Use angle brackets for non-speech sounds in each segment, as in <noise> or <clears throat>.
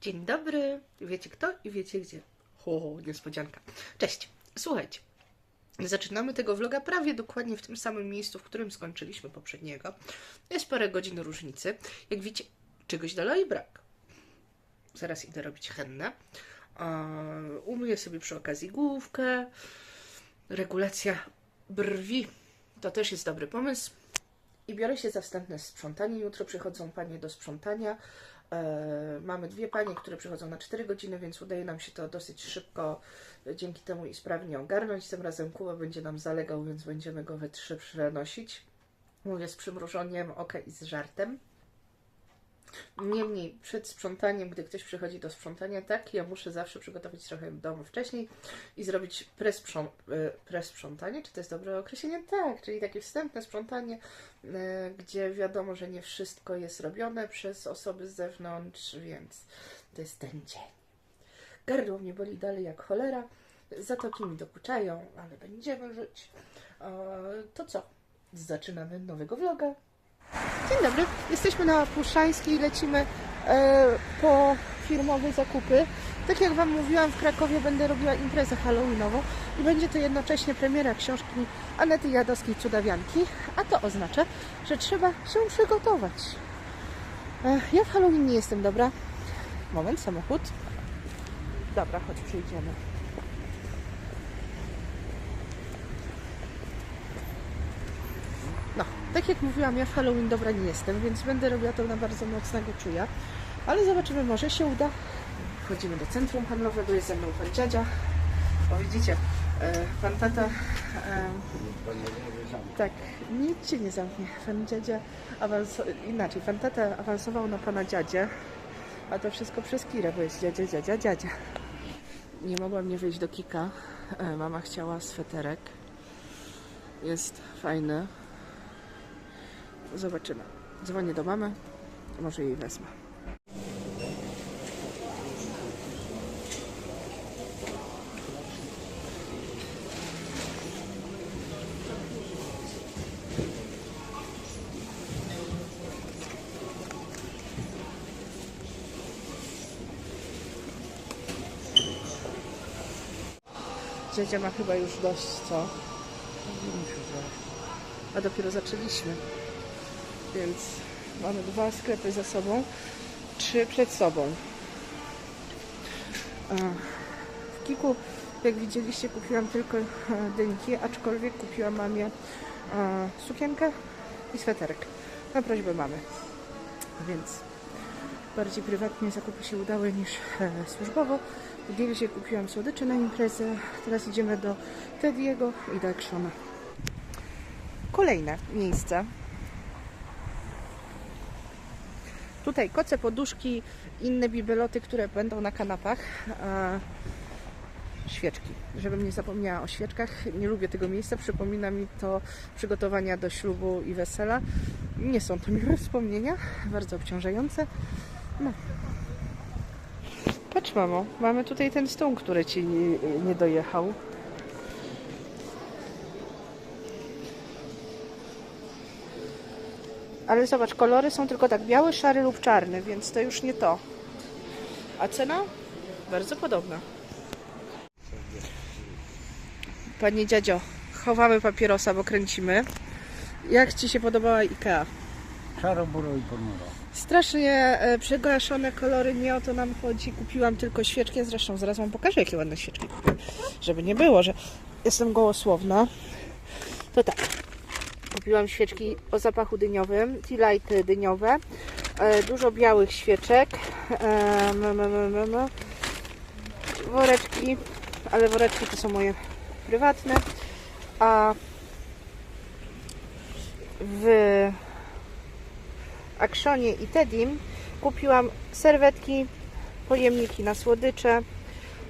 Dzień dobry. Wiecie kto i wiecie gdzie. Ho, niespodzianka. Cześć. Słuchajcie. Zaczynamy tego vloga prawie dokładnie w tym samym miejscu, w którym skończyliśmy poprzedniego. Jest parę godzin różnicy. Jak widzicie, czegoś dalej brak. Zaraz idę robić hennę. Umyję sobie przy okazji główkę. Regulacja brwi to też jest dobry pomysł. I biorę się za wstępne sprzątanie. Jutro przychodzą panie do sprzątania. E, mamy dwie panie, które przychodzą na 4 godziny, więc udaje nam się to dosyć szybko e, dzięki temu i sprawnie ogarnąć. Tym razem Kuba będzie nam zalegał, więc będziemy go we trzy przenosić. Mówię z przymrużeniem oka i z żartem. Niemniej przed sprzątaniem, gdy ktoś przychodzi do sprzątania, tak, ja muszę zawsze przygotować trochę domu wcześniej i zrobić presprząt, e, presprzątanie. Czy to jest dobre określenie? Tak, czyli takie wstępne sprzątanie, e, gdzie wiadomo, że nie wszystko jest robione przez osoby z zewnątrz, więc to jest ten dzień. Gardło mnie boli dalej jak cholera, zatoki mi dokuczają, ale będziemy żyć. To co? Zaczynamy nowego vloga. Dzień dobry, jesteśmy na Puszczańskiej, lecimy e, po firmowe zakupy. Tak jak Wam mówiłam, w Krakowie będę robiła imprezę halloweenową i będzie to jednocześnie premiera książki Anety Jadowskiej Cudawianki, a to oznacza, że trzeba się przygotować. E, ja w Halloween nie jestem dobra. Moment, samochód. Dobra, chodź, przyjdziemy. No, tak jak mówiłam, ja w Halloween dobra nie jestem, więc będę robiła to na bardzo mocnego czuja. Ale zobaczymy, może się uda. Wchodzimy do centrum handlowego, jest ze mną pan dziadzia. O, widzicie, e, pan tata... E, tak, nic się nie zamknie. Pan dziadzia awansował... Inaczej, pan tata awansował na pana dziadzie, a to wszystko przez Kirę, bo jest dziadzia, dziadzia, dziadzia. Nie mogłam nie wyjść do Kika. E, mama chciała sweterek. Jest fajny. Zobaczymy. Dzwonię do mamy. Może jej wezmę. Dziadzia ma chyba już dość, co? A dopiero zaczęliśmy. Więc mamy dwa sklepy za sobą, trzy przed sobą. A W Kiku, jak widzieliście, kupiłam tylko e, dynki, aczkolwiek kupiłam mamie e, sukienkę i sweterek na prośbę mamy. Więc bardziej prywatnie zakupy się udały niż e, służbowo. W Dealsie kupiłam słodycze na imprezę. Teraz idziemy do Tediego i do Actiona. Kolejne miejsce. Tutaj koce, poduszki, inne bibeloty, które będą na kanapach. Świeczki. Żebym nie zapomniała o świeczkach. Nie lubię tego miejsca. Przypomina mi to przygotowania do ślubu i wesela. Nie są to miłe wspomnienia. Bardzo obciążające. No. Patrz, mamo. Mamy tutaj ten stół, który ci nie dojechał. Ale zobacz, kolory są tylko tak biały, szary lub czarny, więc to już nie to. A cena? Bardzo podobna. Panie dziadzio, chowamy papierosa, bo kręcimy. Jak Ci się podobała IKEA? Szaro, buro i ponuro. Strasznie e, przygaszone kolory, nie o to nam chodzi. Kupiłam tylko świeczki, zresztą zaraz Wam pokażę, jakie ładne świeczki kupiłam. Żeby nie było, że jestem gołosłowna. To tak. Kupiłam świeczki o zapachu dyniowym, tea lighty dyniowe, e, dużo białych świeczek, e, woreczki, ale woreczki to są moje prywatne, a w Actionie i Tedim kupiłam serwetki, pojemniki na słodycze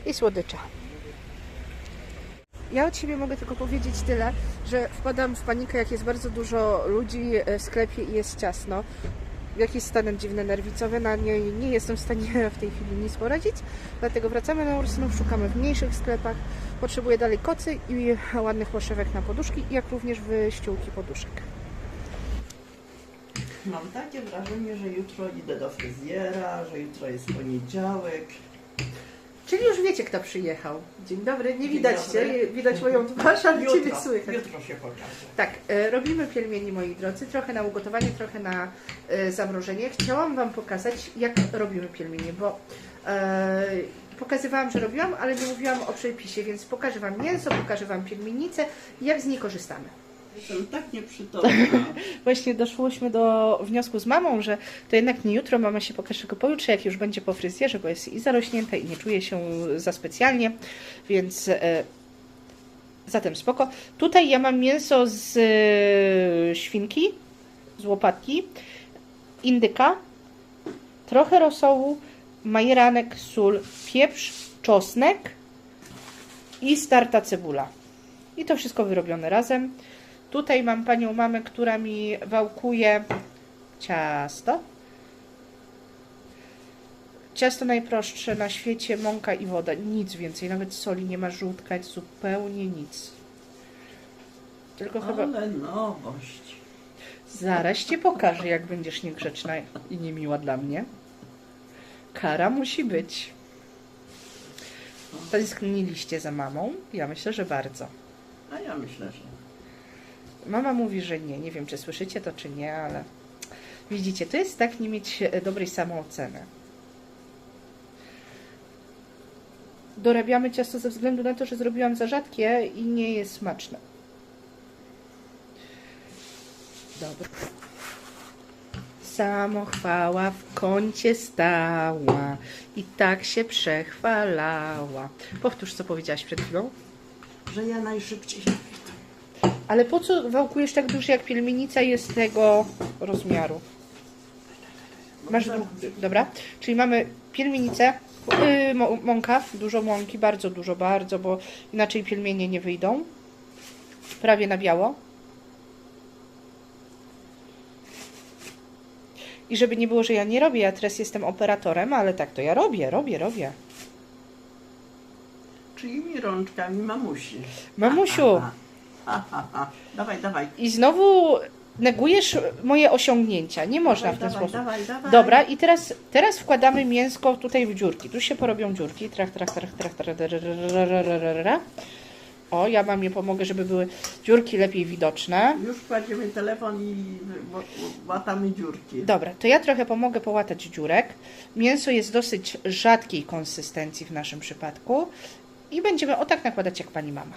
i słodycze. Ja od siebie mogę tylko powiedzieć tyle, że wpadam w panikę, jak jest bardzo dużo ludzi e, w sklepie i jest ciasno. Jakiś stan dziwny nerwicowy, na nie, nie jestem w stanie <laughs> w tej chwili nic poradzić, dlatego wracamy na Ursynów, szukamy w mniejszych sklepach. Potrzebuję dalej kocy i ładnych poszewek na poduszki, jak również wyściółki poduszek. mam takie wrażenie, że jutro idę do fryzjera, że jutro jest poniedziałek. Czyli już wiecie, kto przyjechał. Dzień dobry, nie Dzień widać dobry. cię, widać moją <laughs> twarz, ale ciebie Jutro, słychać. jutro się pokaże. Tak, e, robimy pielmieni, moi drodzy, trochę na ugotowanie, trochę na e, zamrożenie. Chciałam Wam pokazać, jak robimy pielmienie, bo e, pokazywałam, że robiłam, ale nie mówiłam o przepisie, więc pokażę Wam mięso, pokażę Wam pielmienicę i jak z niej korzystamy. Jestem tak nieprzytomna. <laughs> Właśnie doszłyśmy do wniosku z mamą, że to jednak nie jutro mama się pokaże, tylko pojutrze, jak już będzie po fryzjerze, bo jest i zarośnięta i nie czuje się za specjalnie, więc e, zatem spoko. Tutaj ja mam mięso z e, świnki, z łopatki, indyka, trochę rosołu, majeranek, sól, pieprz, czosnek i starta cebula. I to wszystko wyrobione razem. Tutaj mam panią mamę, która mi wałkuje ciasto. Ciasto najprostsze na świecie, mąka i woda. Nic więcej, nawet soli nie ma żółtka, zupełnie nic. Tylko chyba Ale nowość. zaraz cię pokażę, jak będziesz niegrzeczna i niemiła dla mnie. Kara musi być. Tęskniliście za mamą? Ja myślę, że bardzo. A ja myślę, że Mama mówi, że nie. Nie wiem, czy słyszycie to, czy nie, ale widzicie, to jest tak nie mieć e, dobrej samooceny. Dorabiamy ciasto ze względu na to, że zrobiłam za rzadkie i nie jest smaczne. Dobra. Samochwała w kącie stała i tak się przechwalała. Powtórz, co powiedziałaś przed chwilą. że ja najszybciej Ale po co wałkujesz tak dużo, jak pielmienica jest tego rozmiaru? Masz dru- Dobra, czyli mamy pielmienicę, yy, mąka, dużo mąki, bardzo dużo, bardzo, bo inaczej pielmienie nie wyjdą. Prawie na biało. I żeby nie było, że ja nie robię, ja teraz jestem operatorem, ale tak to ja robię, robię, robię. Czyimi rączkami mamusi. Mamusiu, ha, ha, ha. Dawaj, dawaj. i znowu negujesz moje osiągnięcia. Nie można w ten dawaj, sposób. Dawaj, dawaj. Dobra, i teraz, teraz wkładamy mięsko tutaj w dziurki. Tu się porobią dziurki. Trach, trach, trach, trach, trach, ra, ra, ra, ra, ra, ra. O, ja wam je pomogę, żeby były dziurki lepiej widoczne. Już kładziemy telefon i łatamy dziurki. Dobra, to ja trochę pomogę połatać dziurek. Mięso jest dosyć rzadkiej konsystencji w naszym przypadku. I będziemy o tak nakładać jak pani mama.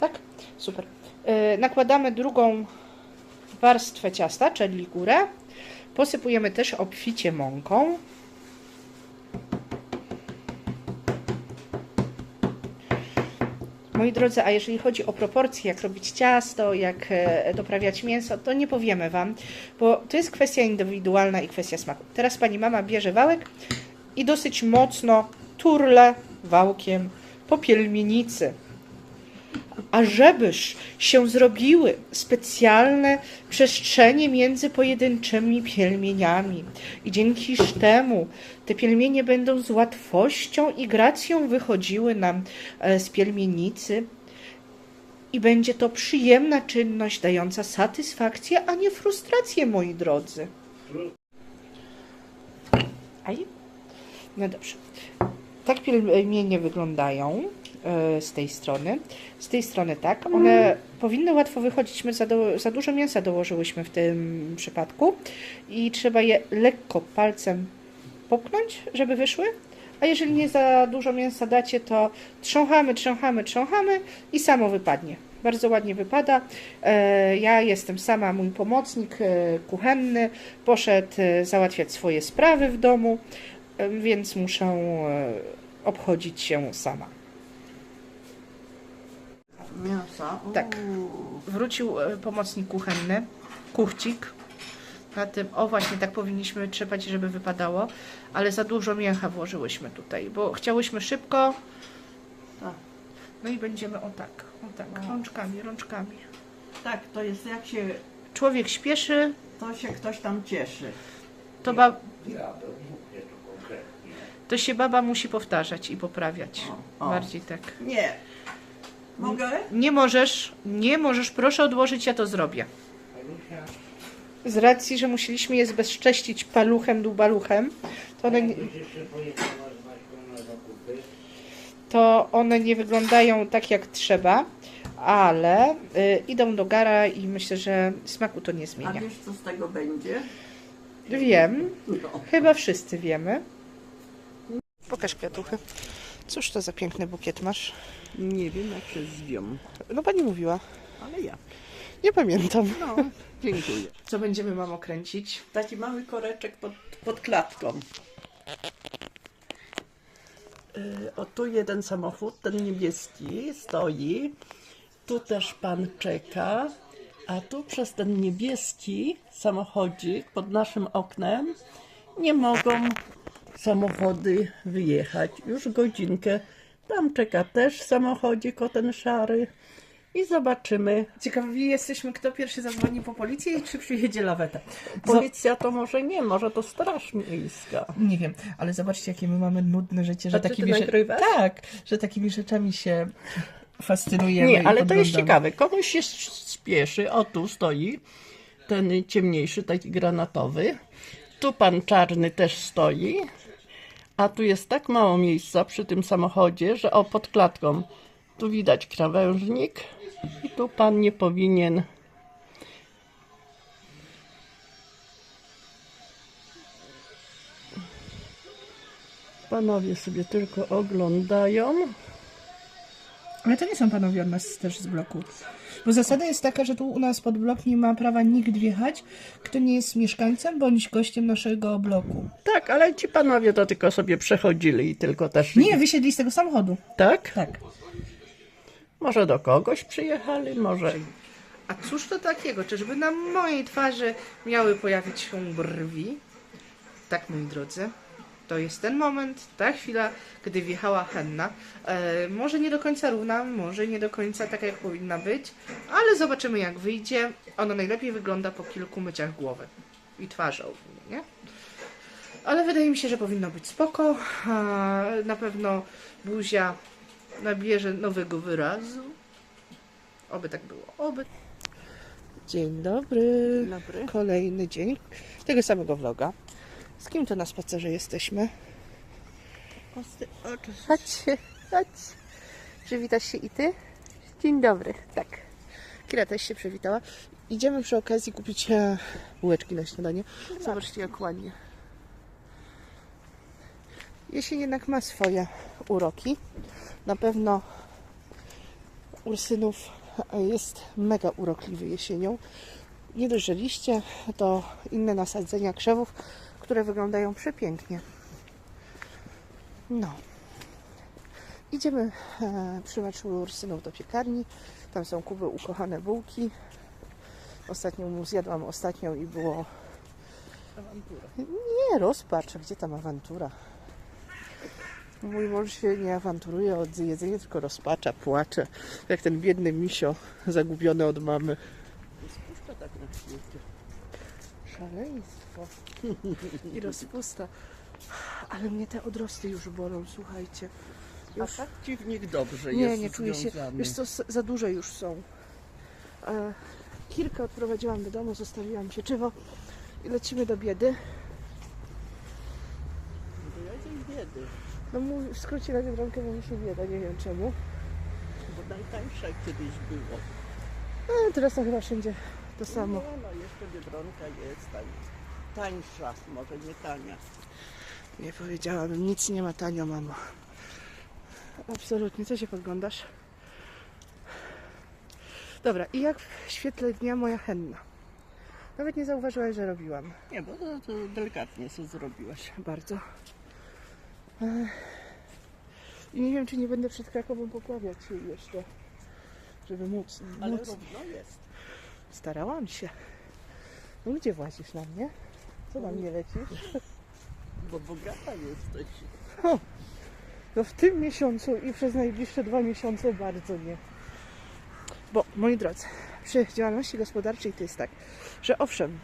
Tak? Super. Yy, nakładamy drugą warstwę ciasta, czyli górę. Posypujemy też obficie mąką. Moi drodzy, a jeżeli chodzi o proporcje, jak robić ciasto, jak e, doprawiać mięso, to nie powiemy Wam, bo to jest kwestia indywidualna i kwestia smaku. Teraz Pani mama bierze wałek i dosyć mocno turle wałkiem po pielmienicy. A żebyż się zrobiły specjalne przestrzenie między pojedynczymi pielmieniami i dzięki temu te pielmienie będą z łatwością i gracją wychodziły nam e, z pielmienicy i będzie to przyjemna czynność dająca satysfakcję, a nie frustrację, moi drodzy. Aj? No dobrze. Tak pielmienie wyglądają z tej strony. Z tej strony tak. One powinny łatwo wychodzić. My za, do, za dużo mięsa dołożyłyśmy w tym przypadku i trzeba je lekko palcem popchnąć, żeby wyszły. A jeżeli nie za dużo mięsa dacie, to trząchamy, trząchamy, trząchamy i samo wypadnie. Bardzo ładnie wypada. E, Ja jestem sama, mój pomocnik e, kuchenny poszedł e, załatwiać swoje sprawy w domu, e, więc muszę e, obchodzić się sama. Mięsa. Tak. Uuu. Wrócił e, pomocnik kuchenny, kuchcik. Na tym, o właśnie tak powinniśmy trzepać, żeby wypadało, ale za dużo mięcha włożyłyśmy tutaj, bo chciałyśmy szybko. Tak. No i będziemy o tak, o tak, No. rączkami, rączkami. Tak, to jest jak się, Człowiek śpieszy, to się ktoś tam cieszy. to, ba- to się baba musi powtarzać i poprawiać. O, o. Bardziej tak. Nie. Mogę? Nie możesz, nie możesz, proszę odłożyć, ja to zrobię. z racji, że musieliśmy je zbezcześcić paluchem dubaluchem, to one, nie- to one nie wyglądają tak jak trzeba, ale y, idą do gara i myślę, że smaku to nie A zmienia. wiesz, co z tego będzie? Wiem, No. chyba wszyscy wiemy. Pokaż kwiatuchy. Cóż to za piękny bukiet masz? Nie wiem, jak się zwią, No pani mówiła. ale ja. Nie pamiętam. No, dziękuję. Co będziemy mamo kręcić? Taki mały koreczek pod, pod klatką. Yy, O tu jeden samochód, ten niebieski stoi. Tu też pan czeka. A tu przez ten niebieski samochodzik pod naszym oknem nie mogą samochody wyjechać. Już godzinkę. Tam czeka też samochodzik o ten szary. I zobaczymy. Ciekawi jesteśmy, kto pierwszy zadzwoni po policję, czy przyjedzie laweta. Policja to może nie, może to straż miejska. Nie wiem, ale zobaczcie, jakie my mamy nudne życie, że A takimi ty rze- nagrywasz? Tak, że takimi rzeczami się fascynujemy. Nie, i ale to jest ciekawe. Komuś się spieszy. O, tu stoi ten ciemniejszy, taki granatowy. Tu pan czarny też stoi. A tu jest tak mało miejsca przy tym samochodzie, że o, pod klatką. Tu widać krawężnik. I tu pan nie powinien. Panowie sobie tylko oglądają. Ale to nie są panowie od nas też z bloku. Bo zasada jest taka, że tu u nas pod blok nie ma prawa nikt wjechać, kto nie jest mieszkańcem bądź gościem naszego bloku. Tak, ale ci panowie to tylko sobie przechodzili i tylko też. Nie, wysiedli z tego samochodu. Tak? Tak. Może do kogoś przyjechali, może. A cóż to takiego? Czyżby na mojej twarzy miały pojawić się brwi? Tak, moi drodzy. To jest ten moment, ta chwila, gdy wjechała Henna. E, może nie do końca równa, może nie do końca taka, jak powinna być, ale zobaczymy, jak wyjdzie. Ona najlepiej wygląda po kilku myciach głowy i twarzy ogólnie, nie? Ale wydaje mi się, że powinno być spoko. A, na pewno buzia nabierze nowego wyrazu. Oby tak było. Oby. Dzień dobry. Dobry. Kolejny dzień tego samego vloga. Z kim to na spacerze jesteśmy? Chodź, chodź. Przywitasz się i ty? Dzień dobry. Tak. Kira też się przywitała. Idziemy przy okazji kupić e, bułeczki na śniadanie. Zobaczcie jak ładnie. Jesień jednak ma swoje uroki. Na pewno Ursynów e, jest mega urokliwy jesienią. Nie dość, że liście, to inne nasadzenia krzewów, które wyglądają przepięknie. No. Idziemy e, przy Ursynów do piekarni. Tam są Kuby ukochane bułki. Ostatnią mu zjadłam ostatnią i było... Nie, rozpacz. Gdzie tam awantura? Mój mąż się nie awanturuje od jedzenia, tylko rozpacza, płacze. Jak ten biedny misio zagubiony od mamy. Spuszcza tak na świecie. Szaleństwo. I rozpusta. Ale mnie te odrosty już bolą, słuchajcie. A Już... tak ci w nich dobrze Nie, jest nie czuję się. Wiesz co, za duże już są. E, Kirkę odprowadziłam do domu, zostawiłam sieczywo i lecimy do biedy. Bo ja idę biedy, No mój w skrócie na Biedronkę mówi się bieda, nie wiem czemu. bo najtańsze kiedyś było. E, teraz to chyba wszędzie to samo. No, no jeszcze Biedronka jest tań, tańsza, może nie tania. Nie powiedziałabym, nic nie ma tanio, mamo. Absolutnie. Co się podglądasz? Dobra, i jak w świetle dnia moja henna? Nawet nie zauważyłaś, że robiłam. Nie, bo to, to delikatnie sobie zrobiłaś. Bardzo. I nie wiem, czy nie będę przed Krakowem poprawiać jej jeszcze. Żeby móc. Ale móc. równo jest. Starałam się. No gdzie włazisz na mnie? Co na mnie lecisz? Bo bogata jesteś. No w tym miesiącu i przez najbliższe dwa miesiące bardzo nie. Bo moi drodzy, przy działalności gospodarczej to jest tak, że owszem,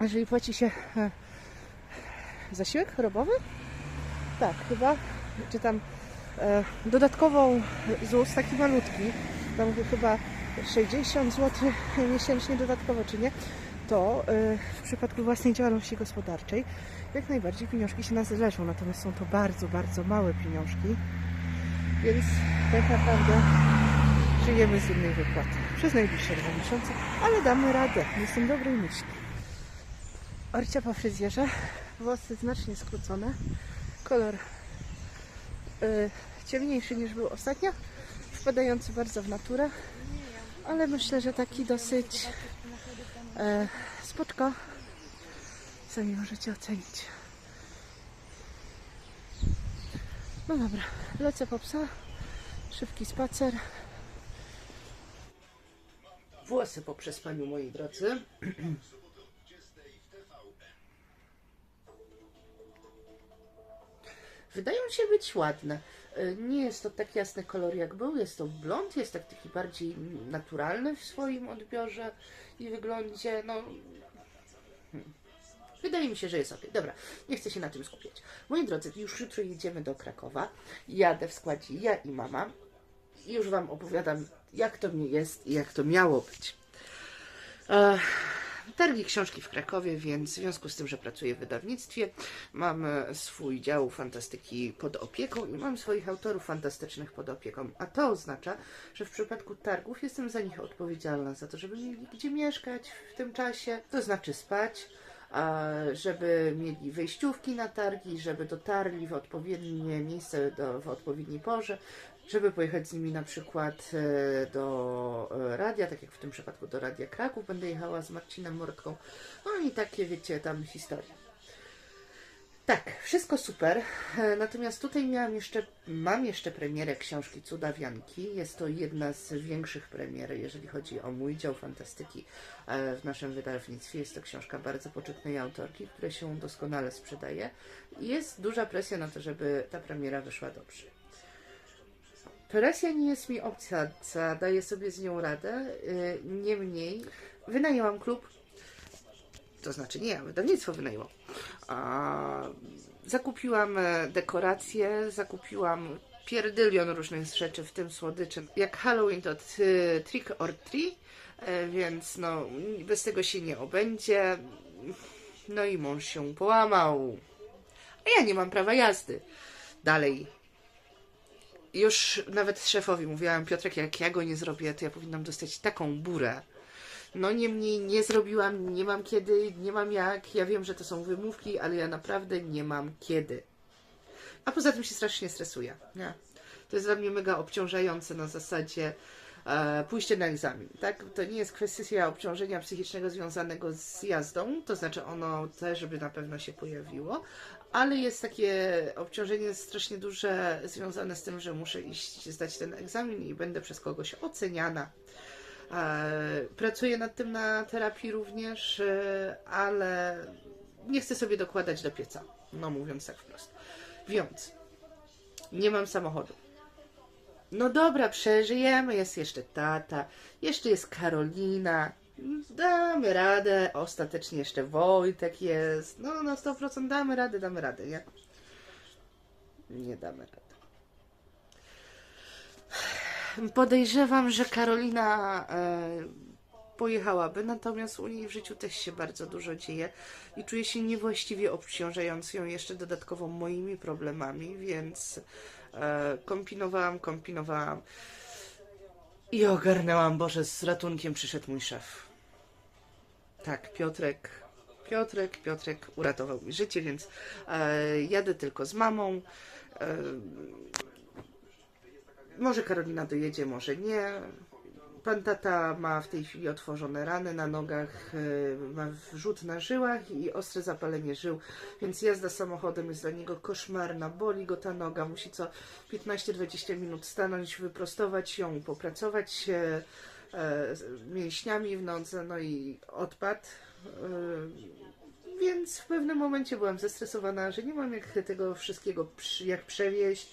jeżeli płaci się e, zasiłek chorobowy, tak, chyba, czy tam e, dodatkową ZUS, taki malutki, tam chyba 60 zł miesięcznie dodatkowo, czy nie, to y, w przypadku własnej działalności gospodarczej jak najbardziej pieniążki się nas natomiast są to bardzo, bardzo małe pieniążki, więc tak naprawdę żyjemy z jednej wypłaty przez najbliższe dwa miesiące, ale damy radę, jestem dobrej myśli. Orcia po fryzjerze, włosy znacznie skrócone, kolor y, ciemniejszy niż był ostatnio, wpadający bardzo w naturę, ale myślę, że taki dosyć e, spoczko. Sami możecie ocenić. No dobra, lecę po psa, szybki spacer. Włosy po przespaniu, moi drodzy. <clears throat> Wydają się być ładne. Y, Nie jest to tak jasny kolor jak był, jest to blond, jest tak taki bardziej naturalny w swoim odbiorze i wyglądzie. No, hmm. wydaje mi się, że jest ok. Dobra, nie chcę się na tym skupiać. Moi drodzy, już jutro jedziemy do Krakowa. Jadę w składzie ja i mama. Już Wam opowiadam, jak to mnie jest i jak to miało być. Ech, targi książki w Krakowie, więc w związku z tym, że pracuję w wydawnictwie, mam swój dział fantastyki pod opieką i mam swoich autorów fantastycznych pod opieką. A to oznacza, że w przypadku targów jestem za nich odpowiedzialna, za to, żeby mieli gdzie mieszkać w tym czasie, to znaczy spać, żeby mieli wejściówki na targi, żeby dotarli w odpowiednie miejsce do, w odpowiedniej porze, żeby pojechać z nimi na przykład e, do e, radia, tak jak w tym przypadku do Radia Kraków będę jechała z Marcinem Mordką. No i takie, wiecie, tam historie. Tak, wszystko super. E, Natomiast tutaj miałam jeszcze, mam jeszcze premierę książki Cudawianki. Jest to jedna z większych premier, jeżeli chodzi o mój dział fantastyki w naszym wydawnictwie. Jest to książka bardzo poczytnej autorki, która się doskonale sprzedaje. Jest duża presja na to, żeby ta premiera wyszła dobrze. Presja nie jest mi obca, daję sobie z nią radę. y, Niemniej wynajęłam klub, to znaczy nie wydawnictwo wynajęło. A, zakupiłam e, dekoracje, zakupiłam pierdylion różnych rzeczy, w tym słodyczy. Jak Halloween to trick or treat, e, więc no bez tego się nie obędzie. No i mąż się połamał. A ja nie mam prawa jazdy. Dalej już nawet szefowi mówiłam, Piotrek, jak ja go nie zrobię, to ja powinnam dostać taką burę. No niemniej nie zrobiłam, nie mam kiedy, nie mam jak. Ja wiem, że to są wymówki, ale ja naprawdę nie mam kiedy. A poza tym się strasznie stresuję. Nie. To jest dla mnie mega obciążające na zasadzie e, pójście na egzamin. Tak? To nie jest kwestia obciążenia psychicznego związanego z jazdą, to znaczy ono też by na pewno się pojawiło, ale jest takie obciążenie strasznie duże związane z tym, że muszę iść zdać ten egzamin i będę przez kogoś oceniana. E, Pracuję nad tym na terapii również, e, ale nie chcę sobie dokładać do pieca. No mówiąc tak wprost. Więc nie mam samochodu. No dobra, przeżyjemy. Jest jeszcze tata, jeszcze jest Karolina. Damy radę. Ostatecznie jeszcze Wojtek jest. No na 100% damy radę, damy radę, nie? Nie damy rady. Podejrzewam, że Karolina e, pojechałaby, natomiast u niej w życiu też się bardzo dużo dzieje i czuję się niewłaściwie obciążając ją jeszcze dodatkowo moimi problemami, więc e, kombinowałam, kombinowałam i ogarnęłam, Boże, z ratunkiem przyszedł mój szef. Tak, Piotrek, Piotrek, Piotrek uratował mi życie, więc e, jadę tylko z mamą. E, może Karolina dojedzie, może nie. Pan tata ma w tej chwili otworzone rany na nogach, e, ma wrzut na żyłach i ostre zapalenie żył, więc jazda samochodem jest dla niego koszmarna. Boli go ta noga, musi co 15-20 minut stanąć, wyprostować ją, popracować z mięśniami w nodze, no i odpadł. E, więc w pewnym momencie byłam zestresowana, że nie mam jak tego wszystkiego jak przewieźć,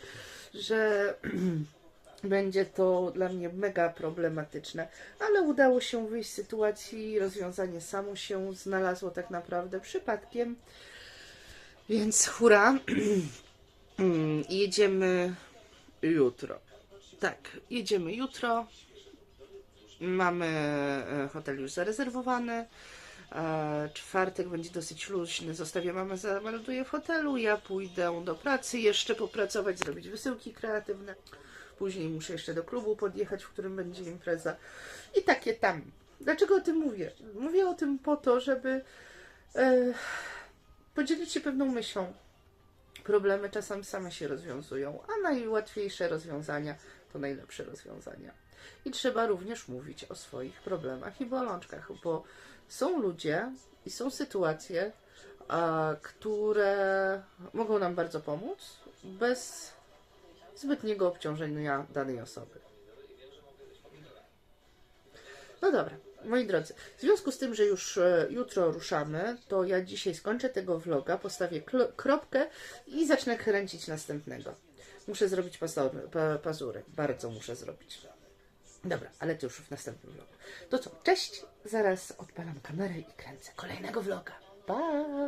że <clears throat> będzie to dla mnie mega problematyczne, ale udało się wyjść z sytuacji, rozwiązanie samo się znalazło tak naprawdę przypadkiem. Więc hura. I <clears throat> jedziemy jutro. Tak, jedziemy jutro. Mamy e, hotel już zarezerwowany. E, Czwartek będzie dosyć luźny. Zostawię mamę, zamelduję w hotelu. Ja pójdę do pracy, jeszcze popracować, zrobić wysyłki kreatywne. Później muszę jeszcze do klubu podjechać, w którym będzie impreza. I takie tam. Dlaczego o tym mówię? Mówię o tym po to, żeby e, podzielić się pewną myślą. Problemy czasem same się rozwiązują, a najłatwiejsze rozwiązania to najlepsze rozwiązania. I trzeba również mówić o swoich problemach i bolączkach, bo są ludzie i są sytuacje, a, które mogą nam bardzo pomóc bez zbytniego obciążenia danej osoby. No dobra, moi drodzy, w związku z tym, że już e, jutro ruszamy, to ja dzisiaj skończę tego vloga, postawię kropkę i zacznę kręcić następnego. Muszę zrobić pazury, pa, pazury, bardzo muszę zrobić. Dobra, ale to już w następnym vlogu. To co, cześć, zaraz odpalam kamerę i kręcę kolejnego vloga. Pa!